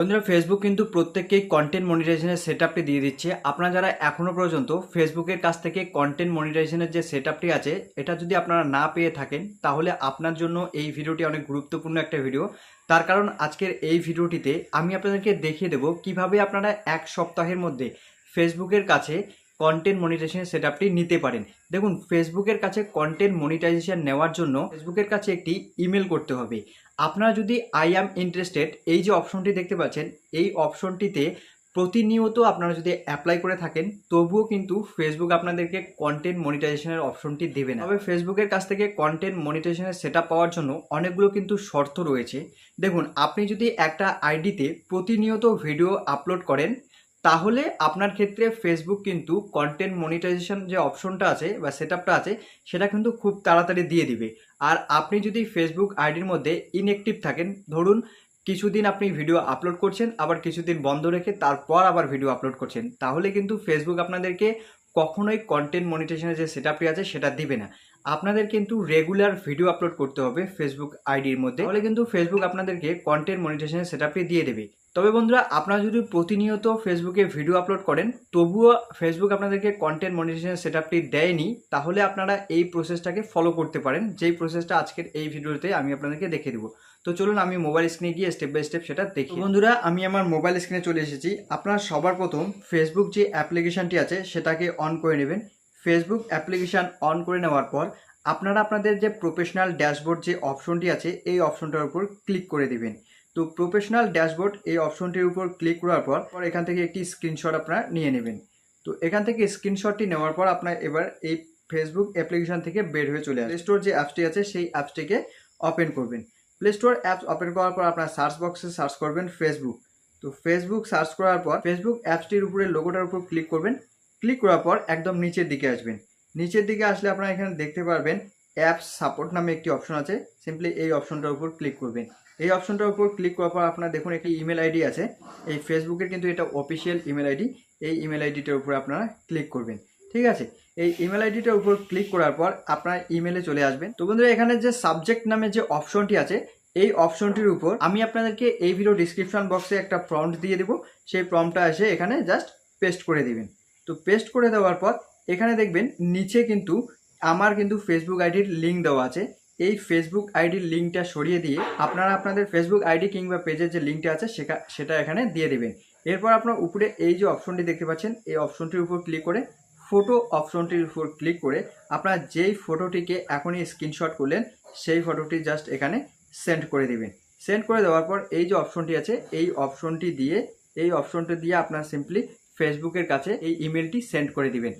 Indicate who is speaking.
Speaker 1: বন্ধুরা ফেসবুক কিন্তু প্রত্যেককেই কন্টেন্ট মনিটাইজেশনের সেট আপটি দিয়ে দিচ্ছে। আপনারা যারা এখনও পর্যন্ত ফেসবুকের কাছ থেকে কন্টেন্ট মনিটাইজেশনের যে সেট আপটি আছে, এটা যদি আপনারা না পেয়ে থাকেন, তাহলে আপনার জন্য এই ভিডিওটি অনেক গুরুত্বপূর্ণ একটা ভিডিও তার কারণ আজকের এই ভিডিওটিতে আমি আপনাদেরকে দেখিয়ে দেব কীভাবে আপনারা এক সপ্তাহের মধ্যে ফেসবুকের কাছে কন্টেন্ট মনিটাইজেশন সেট আপটি নিতে পারেন। দেখুন ফেসবুকের কাছে কন্টেন্ট মনিটাইজেশন নেওয়ার জন্য ফেসবুকের কাছে একটি ইমেল করতে হবে। আপনারা যদি আই অ্যাম ইন্টারেস্টেড এই যে অপশনটি দেখতে পাচ্ছেন, এই অপশনটিতে প্রতিনিয়ত আপনারা যদি অ্যাপ্লাই করে থাকেন, তবুও কিন্তু ফেসবুক আপনাদেরকে কন্টেন্ট মনিটাইজেশনের অপশনটি দেবে না। তবে ফেসবুকের কাছ থেকে কন্টেন্ট মনিটাইজেশনের সেট পাওয়ার জন্য অনেকগুলো কিন্তু শর্ত রয়েছে। দেখুন, আপনি যদি একটা আইডিতে প্রতিনিয়ত ভিডিও আপলোড করেন তাহলে আপনার ক্ষেত্রে ফেসবুক কিন্তু কন্টেন্ট মনিটাইজেশন যে অপশনটা আছে বা সেট আছে, সেটা কিন্তু খুব তাড়াতাড়ি দিয়ে দিবে। আর আপনি যদি ফেসবুক আইডির মধ্যে ইনঅ্যাক্টিভ থাকেন, ধরুন কিছুদিন আপনি ভিডিও আপলোড করছেন, আবার কিছুদিন বন্ধ রেখে তারপর আবার ভিডিও আপলোড করছেন, তাহলে কিন্তু ফেসবুক আপনাদেরকে কখনোই কন্টেন্ট মনিটেশনের যে সেট আছে, সেটা দিবে না। আপনাদের কিন্তু রেগুলার ভিডিও আপলোড করতে হবে ফেসবুক আইডির মধ্যে। তাহলে কিন্তু ফেসবুক আপনাদেরকে কন্টেন্ট মনিটেশনের সেট দিয়ে দেবে। তবে বন্ধুরা, আপনারা যদি প্রতিনিয়ত ফেসবুকে ভিডিও আপলোড করেন, তবুও ফেসবুক আপনাদেরকে কন্টেন্ট মনিটেশন সেট আপটি দেয়নি, তাহলে আপনারা এই প্রসেসটাকে ফলো করতে পারেন। যেই প্রসেসটা আজকের এই ভিডিওতে আমি আপনাদেরকে দেখে দেবো। তো চলুন, আমি মোবাইল স্ক্রিনে গিয়ে স্টেপ বাই স্টেপ সেটা দেখি। বন্ধুরা, আমি আমার মোবাইল স্ক্রিনে চলে এসেছি। আপনারা সবার প্রথম ফেসবুক যে অ্যাপ্লিকেশনটি আছে, সেটাকে অন করে নেবেন। ফেসবুক অ্যাপ্লিকেশান অন করে নেওয়ার পর, আপনারা আপনাদের যে প্রফেশনাল ড্যাশবোর্ড যে অপশনটি আছে, এই অপশনটার উপর ক্লিক করে দিবেন। তো প্রফেশনাল ড্যাশবোর্ড এই অপশনটির উপর ক্লিক করার পর পর এখান থেকে একটি স্ক্রিনশট আপনারা নিয়ে নেবেন। তো এখান থেকে স্ক্রিনশটটি নেওয়ার পর আপনার এবার এই ফেসবুক অ্যাপ্লিকেশন থেকে বের হয়ে চলে আসবে স্টোর যে অ্যাপসটি আছে, সেই অ্যাপসটিকে ওপেন করবেন। প্লে স্টোর অ্যাপস ওপেন করার পর আপনার সার্চ বক্সে সার্চ করবেন ফেসবুক তো ফেসবুক সার্চ করার পর ফেসবুক অ্যাপসটির উপরে লোগোটার উপর ক্লিক করবেন। ক্লিক করার পর একদম নিচের দিকে আসবেন। নিচের দিকে আসলে আপনারা এখানে দেখতে পারবেন অ্যাপস সাপোর্ট নামে একটি অপশন আছে। সিম্পলি এই অপশনটার উপর ক্লিক করবেন। এই অপশনটার উপর ক্লিক করার পর আপনারা দেখুন একটি ইমেল আইডি আছে। এই ফেসবুকের কিন্তু এটা অফিসিয়াল ইমেল আইডি এই ইমেল আইডিটার উপর আপনারা ক্লিক করবেন। ঠিক আছে? এই ইমেল আইডিটার উপর ক্লিক করার পর আপনার ইমেলে চলে আসবেন। তো বন্ধুরা, এখানে যে সাবজেক্ট নামে যে অপশনটি আছে, এই অপশনটির উপর আমি আপনাদেরকে এই ভিডিও ডিসক্রিপশন বক্সে একটা প্রম্পট দিয়ে দেবো। সেই প্রম্পটটা এসে এখানে জাস্ট পেস্ট করে দিবেন। তো পেস্ট করে দেওয়ার পর এখানে দেখবেন নিচে কিন্তু আমার কিন্তু ফেসবুক আইডির লিঙ্ক দেওয়া আছে। এই ফেসবুক আইডির লিঙ্কটা সরিয়ে দিয়ে আপনারা আপনাদের ফেসবুক আইডি কিংবা পেজের যে লিঙ্কটা আছে সেটা এখানে দিয়ে দেবেন। এরপর আপনার উপরে এই যে অপশনটি দেখতে পাচ্ছেন, এই অপশনটির উপর ক্লিক করে ফটো অপশনটির উপর ক্লিক করে আপনার যেই ফটোটিকে এখনই স্ক্রিনশট করলেন, সেই ফটোটি জাস্ট এখানে সেন্ড করে দিবেন। সেন্ড করে দেওয়ার পর এই যে অপশনটি আছে, এই অপশনটি দিয়ে, এই অপশনটি দিয়ে আপনার সিম্পলি ফেসবুকের কাছে এই ইমেলটি সেন্ড করে দিবেন।